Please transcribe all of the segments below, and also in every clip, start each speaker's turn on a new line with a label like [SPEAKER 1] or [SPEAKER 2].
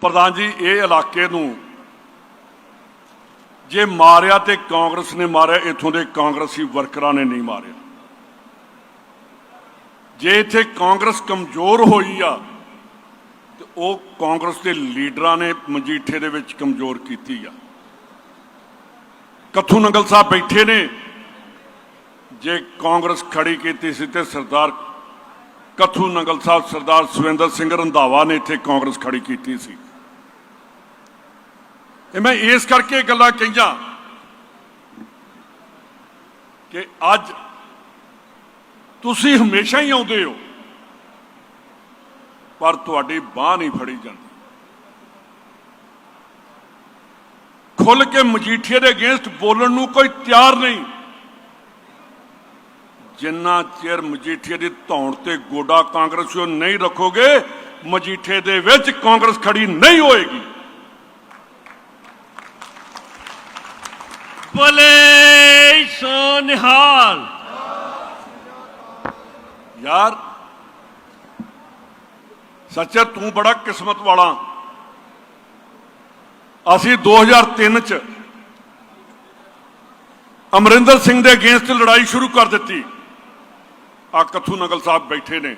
[SPEAKER 1] ਪ੍ਰਧਾਨ ਜੀ, ਇਹ ਇਲਾਕੇ ਨੂੰ ਜੇ ਮਾਰਿਆ ਤੇ ਕਾਂਗਰਸ ਨੇ ਮਾਰਿਆ, ਇਥੋਂ ਦੇ ਕਾਂਗਰਸੀ ਵਰਕਰਾਂ ਨੇ ਨਹੀਂ ਮਾਰਿਆ। ਜੇ ਇੱਥੇ ਕਾਂਗਰਸ ਕਮਜ਼ੋਰ ਹੋਈ ਆ, ਤੇ ਉਹ ਕਾਂਗਰਸ ਦੇ ਲੀਡਰਾਂ ਨੇ ਮਜੀਠੇ ਦੇ ਵਿੱਚ ਕਮਜ਼ੋਰ ਕੀਤੀ ਆ। ਕੱਥੂ ਨੰਗਲ ਸਾਹਿਬ ਬੈਠੇ ਨੇ। ਜੇ ਕਾਂਗਰਸ ਖੜੀ ਕੀਤੀ ਸੀ ਤੇ ਸਰਦਾਰ ਕੱਥੂ ਨੰਗਲ ਸਾਹਿਬ, ਸਰਦਾਰ ਸੁਵਿੰਦਰ ਸਿੰਘ ਰੰਧਾਵਾ ਨੇ ਇੱਥੇ ਕਾਂਗਰਸ ਖੜੀ ਕੀਤੀ ਸੀ। ਇਹ ਮੈਂ ਇਸ ਕਰਕੇ ਗੱਲਾਂ ਕਹੀਆਂ ਕਿ ਅੱਜ ਤੁਸੀਂ ਹਮੇਸ਼ਾ ਹੀ ਆਉਂਦੇ ਹੋ, ਪਰ ਤੁਹਾਡੀ ਬਾਹ ਨਹੀਂ ਫੜੀ ਜਾਂਦੀ। ਖੁੱਲ ਕੇ ਮਜੀਠੀਏ ਦੇ ਅਗੇਂਸਟ ਬੋਲਣ ਨੂੰ ਕੋਈ ਤਿਆਰ ਨਹੀਂ। ਜਿੰਨਾ ਚਿਰ ਮਜੀਠੀਏ ਦੀ ਧੌਣ ਤੇ ਗੋਡਾ ਕਾਂਗਰਸੀਓ ਨਹੀਂ ਰੱਖੋਗੇ ਮਜੀਠੇ ਦੇ ਵਿੱਚ ਕਾਂਗਰਸ ਖੜੀ ਨਹੀਂ ਹੋਏਗੀ।
[SPEAKER 2] ਬੋਲੇ ਸੋ ਨਿਹਾਲ।
[SPEAKER 1] ਯਾਰ, ਸੱਚਾ ਤੂੰ ਬੜਾ ਕਿਸਮਤ ਵਾਲਾ। ਅਸੀਂ 2003 ਚ ਅਮਰਿੰਦਰ ਸਿੰਘ ਦੇ ਅਗੇਂਸਟ ਲੜਾਈ ਸ਼ੁਰੂ ਕਰ ਦਿੱਤੀ। ਆ ਕੱਥੂ ਨਗਲ ਸਾਹਿਬ ਬੈਠੇ ਨੇ।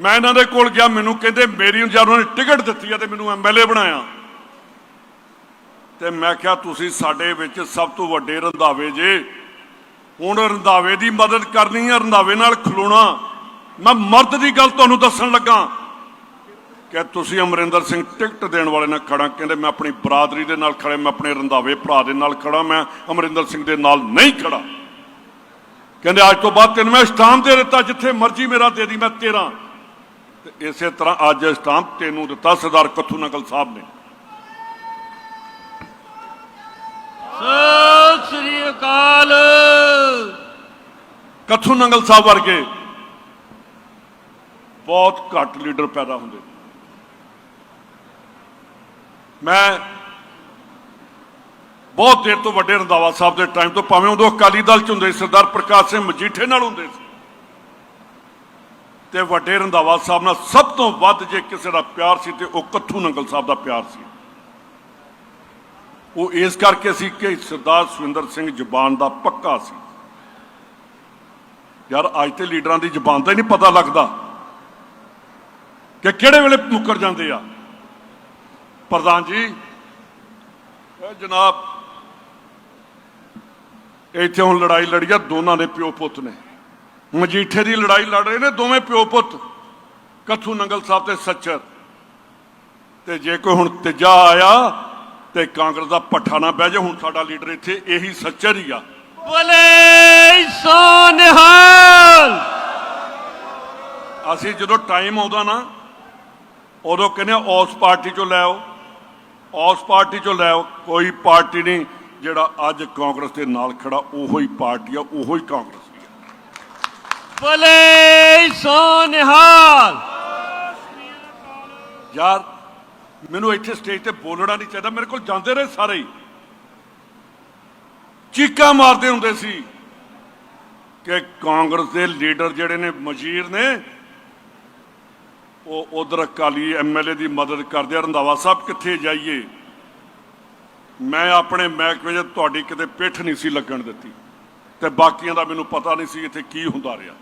[SPEAKER 1] ਮੈਂ ਇਹਨਾਂ ਦੇ ਕੋਲ ਗਿਆ, ਮੈਨੂੰ ਕਹਿੰਦੇ, ਮੇਰੀ ਜਦ ਉਹਨਾਂ ਨੇ ਟਿਕਟ ਦਿੱਤੀ ਆ ਤੇ ਮੈਨੂੰ ਐਮਐਲਏ ਬਣਾਇਆ। ਤੇ ਮੈਂ ਕਿਹਾ, ਤੁਸੀਂ ਸਾਡੇ ਵਿੱਚ ਸਭ ਤੋਂ ਵੱਡੇ ਰੰਧਾਵੇ ਜੇ। ਹੁਣ ਰੰਧਾਵੇ ਦੀ ਮਦਦ ਕਰਨੀ ਹੈ ਰੰਧਾਵੇ ਨਾਲ ਖਲੋਣਾ। ਮੈਂ ਮਰਦ ਦੀ ਗੱਲ ਤੁਹਾਨੂੰ ਦੱਸਣ ਲੱਗਾ। ਕਿ ਤੁਸੀਂ ਅਮਰਿੰਦਰ ਸਿੰਘ ਟਿਕਟ ਦੇਣ ਵਾਲੇ ਨਾਲ ਖੜਾ ਕਹਿੰਦੇ, ਮੈਂ ਆਪਣੀ ਬਰਾਦਰੀ ਦੇ ਨਾਲ ਖੜੇ ਮੈਂ ਆਪਣੇ ਰੰਧਾਵੇ ਭਰਾ ਦੇ ਨਾਲ ਖੜਾ ਮੈਂ ਅਮਰਿੰਦਰ ਸਿੰਘ ਦੇ ਨਾਲ ਨਹੀਂ ਖੜਾ ਕਹਿੰਦੇ, ਅੱਜ ਤੋਂ ਬਾਅਦ ਤੈਨੂੰ ਮੈਂ ਸਟਾਂਪ ਦੇ ਦਿੱਤਾ, ਜਿੱਥੇ ਮਰਜ਼ੀ ਮੇਰਾ ਦੇ ਦੀ, ਮੈਂ ਤੇਰਾ। ਤੇ ਇਸੇ ਤਰ੍ਹਾਂ ਅੱਜ ਸਟਾਂਪ ਤੈਨੂੰ ਦਿੱਤਾ, ਸਰਦਾਰ ਕੱਥੂ ਨਕਲ ਸਾਹਿਬ ਨੇ।
[SPEAKER 2] ਸਤਿ ਸ੍ਰੀ ਅਕਾਲ।
[SPEAKER 1] ਕੱਥੂ ਨੰਗਲ ਸਾਹਿਬ ਵਰਗੇ ਬਹੁਤ ਘੱਟ ਲੀਡਰ ਪੈਦਾ ਹੁੰਦੇ। ਮੈਂ ਬਹੁਤ ਦੇਰ ਤੋਂ ਵੱਡੇ ਰੰਧਾਵਾ ਸਾਹਿਬ ਦੇ ਟਾਈਮ ਤੋਂ ਭਾਵੇਂ ਉਦੋਂ ਅਕਾਲੀ ਦਲ ਚ ਹੁੰਦੇ ਸੀ, ਸਰਦਾਰ ਪ੍ਰਕਾਸ਼ ਸਿੰਘ ਮਜੀਠੇ ਨਾਲ ਹੁੰਦੇ ਸੀ। ਤੇ ਵੱਡੇ ਰੰਧਾਵਾ ਸਾਹਿਬ ਨਾਲ ਸਭ ਤੋਂ ਵੱਧ ਜੇ ਕਿਸੇ ਦਾ ਪਿਆਰ ਸੀ ਤੇ ਉਹ ਕੱਥੂ ਨੰਗਲ ਸਾਹਿਬ ਦਾ ਪਿਆਰ ਸੀ। ਉਹ ਇਸ ਕਰਕੇ ਸੀ ਕਿ ਸਰਦਾਰ ਸੁਵਿੰਦਰ ਸਿੰਘ ਜ਼ੁਬਾਨ ਦਾ ਪੱਕਾ ਸੀ। ਯਾਰ, ਅੱਜ ਤੇ ਲੀਡਰਾਂ ਦੀ ਜ਼ੁਬਾਨ ਦਾ ਹੀ ਨਹੀਂ ਪਤਾ ਲੱਗਦਾ ਕਿ ਕਿਹੜੇ ਵੇਲੇ ਮੁੱਕਰ ਜਾਂਦੇ ਆ। ਪ੍ਰਧਾਨ ਜੀ ਇਹ ਜਨਾਬ, ਇੱਥੇ ਹੁਣ ਲੜਾਈ ਲੜੀ ਆ, ਦੋਨਾਂ ਦੇ ਪਿਓ ਪੁੱਤ ਨੇ। ਮਜੀਠੇ ਦੀ ਲੜਾਈ ਲੜ ਰਹੇ ਨੇ ਦੋਵੇਂ ਪਿਓ ਪੁੱਤ, ਕੱਥੂ ਨੰਗਲ ਸਾਹਿਬ ਤੇ ਸੱਚਰ। ਤੇ ਜੇ ਕੋਈ ਹੁਣ ਤੀਜਾ ਆਇਆ ਤੇ ਕਾਂਗਰਸ ਦਾ ਪੱਠਾ ਨਾ ਬਹਿ ਜਾ ਹੁਣ ਸਾਡਾ ਲੀਡਰ ਇੱਥੇ ਇਹੀ ਸੱਚਰ ਹੀ ਆ।
[SPEAKER 2] ਬੋਲੇ ਸੋ ਨਿਹਾਲ
[SPEAKER 1] ਅਸੀਂ ਜਦੋਂ ਟਾਈਮ ਆਉਂਦਾ ਨਾ ਉਦੋਂ ਕਹਿੰਦੇ ਉਸ ਪਾਰਟੀ ਚੋਂ ਲੈ ਆਓ। ਉਸ ਪਾਰਟੀ ਚੋਂ ਲੈ ਆਓ ਕੋਈ ਪਾਰਟੀ ਨਹੀਂ ਜਿਹੜਾ ਅੱਜ ਕਾਂਗਰਸ ਦੇ ਨਾਲ ਖੜਾ ਉਹੋ ਹੀ ਪਾਰਟੀ ਆ ਉਹੋ ਹੀ ਕਾਂਗਰਸ ਆ।
[SPEAKER 2] ਬੋਲੇ ਸੋ ਨਿਹਾਲ
[SPEAKER 1] ਯਾਰ ਮੈਨੂੰ ਇੱਥੇ ਸਟੇਜ ਤੇ ਬੋਲਣਾ ਨਹੀਂ ਚਾਹੀਦਾ, ਮੇਰੇ ਕੋਲ ਜਾਂਦੇ ਰਹੇ ਸਾਰੇ ਹੀ। ਚੀਕਾਂ ਮਾਰਦੇ ਹੁੰਦੇ ਸੀ ਕਿ ਕਾਂਗਰਸ ਦੇ ਲੀਡਰ ਜਿਹੜੇ ਨੇ ਮਜੀਰ ਨੇ, ਉਹ ਉਧਰ ਅਕਾਲੀ ਐਮਐਲਏ ਦੀ ਮਦਦ ਕਰਦੇ ਆ, ਰੰਧਾਵਾ ਸਾਹਿਬ ਕਿੱਥੇ ਜਾਈਏ? ਮੈਂ ਆਪਣੇ ਮਹਿਕਮੇ 'ਚ ਤੁਹਾਡੀ ਕਿਤੇ ਪਿੱਠ ਨਹੀਂ ਸੀ ਲੱਗਣ ਦਿੱਤੀ ਤੇ ਬਾਕੀਆਂ ਦਾ ਮੈਨੂੰ ਪਤਾ ਨਹੀਂ ਸੀ ਇੱਥੇ ਕੀ ਹੁੰਦਾ ਰਿਹਾ।